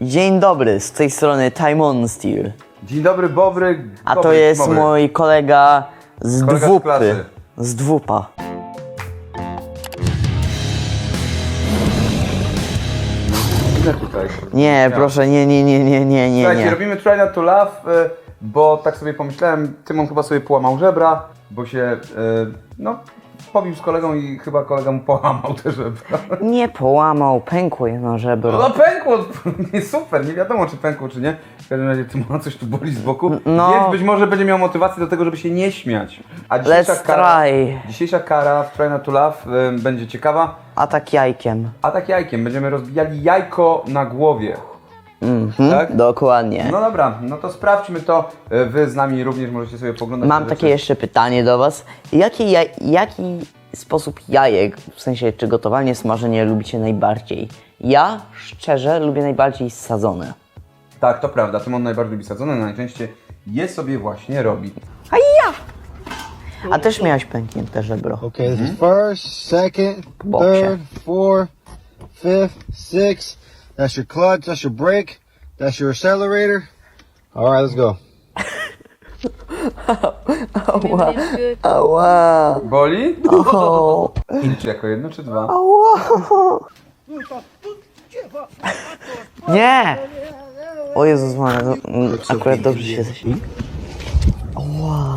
Dzień dobry, z tej strony Timon Steel. Dzień dobry, Bobry. A to Bobry, jest Bobry. mój kolega z Kolega z dwupy. klasy. Z dwupa. Tutaj? Nie, proszę, nie, nie, nie, nie, nie, nie, Słuchajcie, nie. robimy Try Not To Laugh, y, bo tak sobie pomyślałem, Tymon chyba sobie połamał żebra, bo się, y, no, pobił z kolegą i chyba kolega mu połamał te żebra. Nie połamał, pękło jedno żebro. No pękło, nie super, nie wiadomo czy pękło czy nie. W każdym razie Tymona coś tu boli z boku, No. więc być może będzie miał motywację do tego, żeby się nie śmiać. A dzisiejsza Let's kara, try. dzisiejsza kara w Try Not To Laugh y, będzie ciekawa. Atak jajkiem. Atak jajkiem, będziemy rozbijali jajko na głowie. Mhm, Tak? Dokładnie. No dobra, no to sprawdźmy to. E, Wy z nami również możecie sobie poglądać. Mam takie rzeczy. jeszcze pytanie do was. Jaki, jaj, jaki sposób jajek, w sensie czy gotowanie, smażenie lubicie najbardziej? Ja szczerze lubię najbardziej sadzone. Tak, to prawda. Tymon najbardziej lubi sadzone, najczęściej je sobie właśnie robi. A ja! A też miałeś pęknięte żebro. Okay, this is first, second, third, fourth, fifth, sixth. That's your clutch, that's your brake, that's your accelerator. All right, let's go. Ała, ała, Boli? o, jako jedno, czy dwa? nie! O Jezus Maria, no, mm, akurat dobrze się zaś... Ała.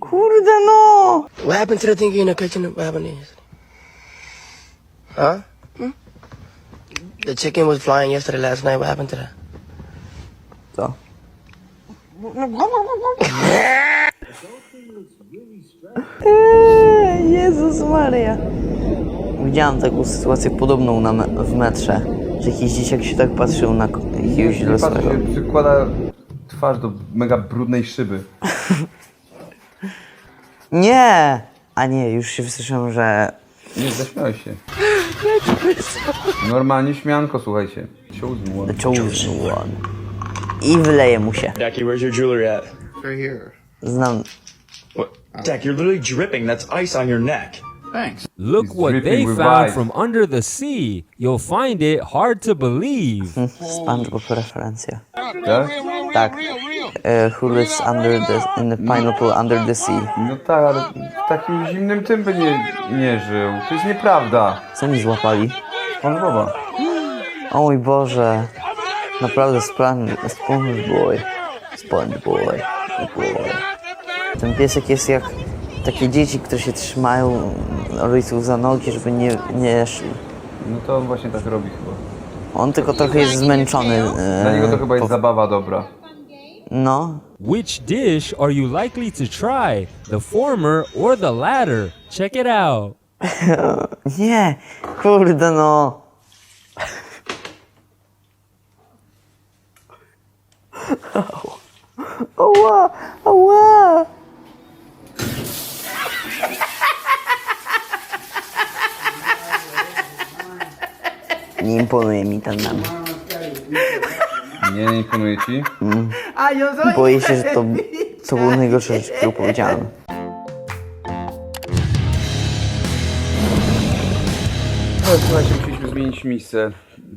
Kurde no! What happened to the thing in the kitchen? What happened yesterday? Huh? Hmm? The chicken was flying yesterday, last night. What happened to that? Co? Eee, Jezus Maria. Widziałam taką sytuację podobną na me- w metrze, że jakiś dzieciak się tak patrzył na ko- jakiegoś Nie patrzy, losowego. się przykłada twarz do mega brudnej szyby. Nie! A nie, już się wystraszyłem, że... Nie, zaśmiałeś się. Normalnie śmianko, słuchajcie. Chosen one. The chosen one. I wyleje mu się. Jackie, where's your jewelry at? Right here. Znam... What? Jack, you're literally dripping. That's ice on your neck. Thanks. Look He's what they found ice. from under the sea. You'll find it hard to believe. SpongeBob referencja. Tak? Tak. Uh, who lives under the... in the pineapple under the sea. No tak, ale w takim zimnym tym by nie, nie żył. To jest nieprawda. Co mi złapali? SpongeBoba. O mój Boże. Naprawdę Sponge, sponge Boy. Sponge Boy. boy. Ten piesek jest jak takie dzieci, które się trzymają rodziców za nogi, żeby nie, nie szli. No to on właśnie tak robi chyba. On tylko trochę jest zmęczony. Dla niego to e, chyba jest po- zabawa dobra. No. Which dish are you likely to try? The former or the latter? Check it out. Nie. Kurde no. Ała, ała. Nie imponuje mi ten nam. Nie, nie imponuje ci? Boję się, że to, to był najgorsze rzecz, którą powiedziałem. No, słuchajcie, musieliśmy zmienić miejsce.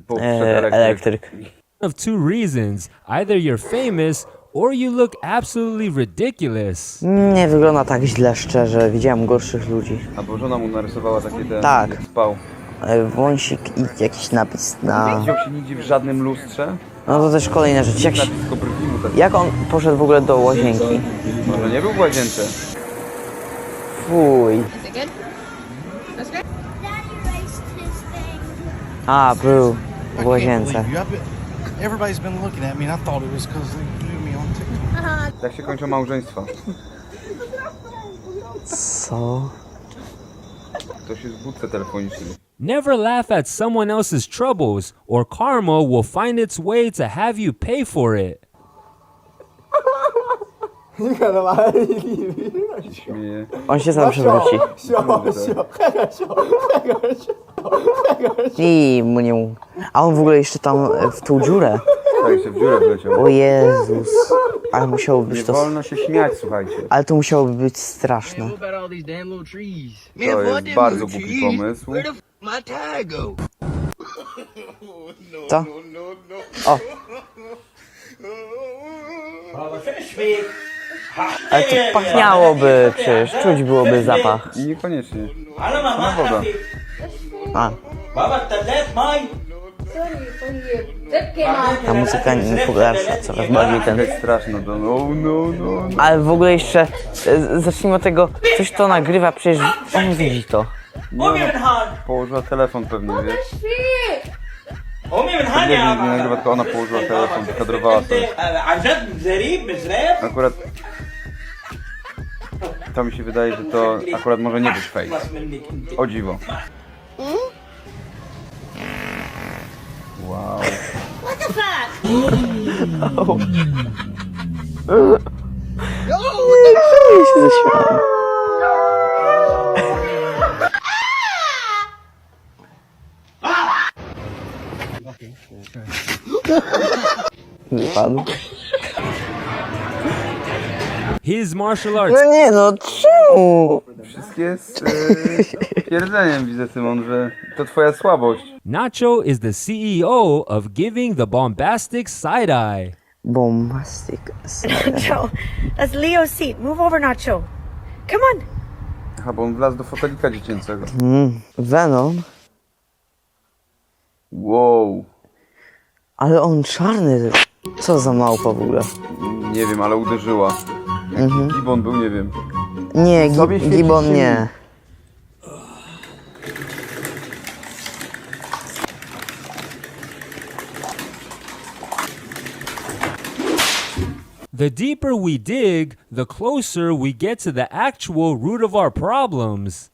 Bo wszedł E, elektryk. Of two reasons. Either you're famous or you look absolutely ridiculous. Nie wygląda tak źle, szczerze. Widziałem gorszych ludzi. Albo żona mu narysowała takie te... Tak. jak spał. E, Wąsik i jakiś napis Nie na... widział się nigdzie w żadnym lustrze. No to też kolejna rzecz. Jak, Na blisko brwi mu tak. jak on poszedł w ogóle do łazienki? Może nie był w łazience. Fuj. A, był w łazience. Everybody's been looking at me, and I thought it was because they knew me on TikTok. Tak się kończą małżeństwa. Co? Ktoś jest w budce telefonicznej. Never laugh at someone else's troubles, or karma will find its way to have you pay for it. Śmieje. On się sam przewróci. I mu nie mógł. A on w ogóle jeszcze tam e, w tą dziurę. Tak się w dziurę wleciał. O Jezus. Ale musiało Nie być to... wolno się śmiać, słuchajcie. Ale to musiałoby być straszne. What about all these damn little trees? To jest bardzo głupi pomysł. My go? Co? O. Ale to pachniałoby przecież, czuć byłoby zapach. Niekoniecznie. Sama woda. A, ta muzyka nie pogarsza coraz bardziej ten... Jakaś straszna to. No, no, no, no. Ale w ogóle jeszcze, e, zacznijmy od tego, coś to nagrywa, przecież on widzi to. No położyła telefon pewnie, wiesz? Nie, nie, nie nagrywa, tylko ona położyła telefon, kadrowała sobie. Akurat... To mi się wydaje, że to akurat może nie być fake. O dziwo. Wow. Ja się zaśmiałem. Wypadł. His martial arts No nie no, czemu? Wszystkie z e, twierdzeniem widzę, Simon, że to twoja słabość. Nacho is the CEO of giving the bombastic side eye. Bombastic. Nacho, that's Leo's seat. Move over, Nacho. Come on. Aha, bo on wlazł do fotelika dziecięcego. Mm, Venom? Wow. Ale on czarny. Co za małpa w ogóle? Nie wiem, ale uderzyła. Gibon był, nie wiem. Nie, Sobie Gi- świeci Gibbon silnik. nie. The deeper we dig, the closer we get to the actual root of our problems.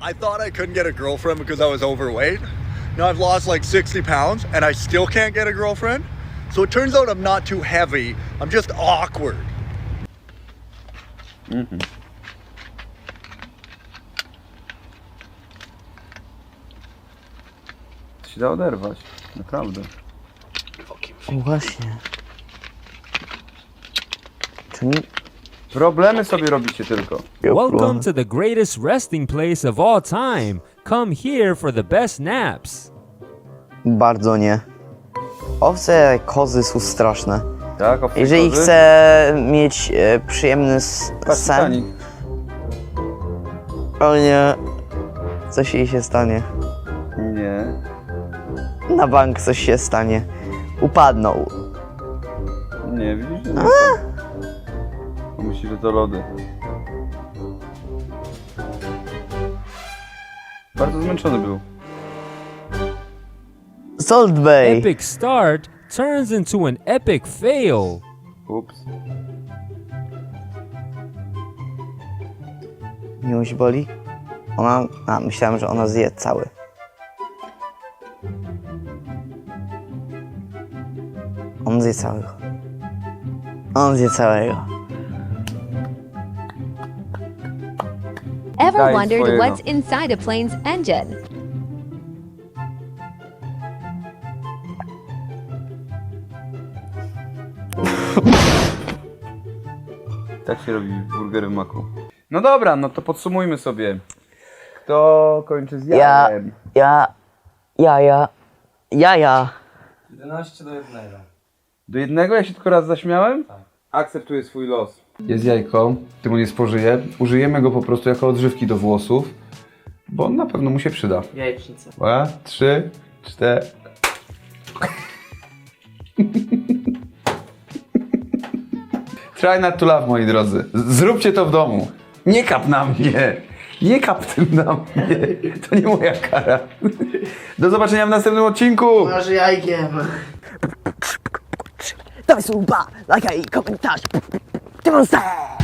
I thought I couldn't get a girlfriend because I was overweight. Now I've lost like 60 pounds and I still can't get a girlfriend. So it turns out I'm not too heavy, I'm just awkward. To się da oderwać. Naprawdę. O, właśnie. Czemu? Problemy sobie robicie tylko. Welcome to the greatest resting place of all time. Come here for the best naps. Bardzo nie. Owce, kozy są straszne. Tak, owce Jeżeli kozy? chcę mieć e, przyjemny s- sen, o nie, coś jej się stanie. Nie. Na bank coś się stanie. Upadną. Nie, widzisz? Nie. Myśli, że to lody. Bardzo zmęczony był. Salt Bay. Epic start turns into an epic fail. Ups. Miłość boli? Ona... A, myślałem, że ona zje cały. On zje całego. On zje całego. Ever wondered swojego. what's inside a plane's engine? Tak się robi burgery w maku. No dobra, no to podsumujmy sobie. Kto kończy z Ja... jajem? Ja... Ja, ja... Ja, ja. Do jednego ja się tylko raz zaśmiałem? Tak. Akceptuję swój los. Jest jajko, Tymon nie spożyje. Użyjemy go po prostu jako odżywki do włosów, bo on na pewno mu się przyda. Jajecznica. Dwa, trzy, cztery. Try not to love, moi drodzy. Z- Zróbcie to w domu. Nie kap na mnie. Nie kap tym na mnie. To nie moja kara. Do zobaczenia w następnym odcinku. Masz jajkiem. Dawaj suba, lajkaj, komentarz. Ty monster!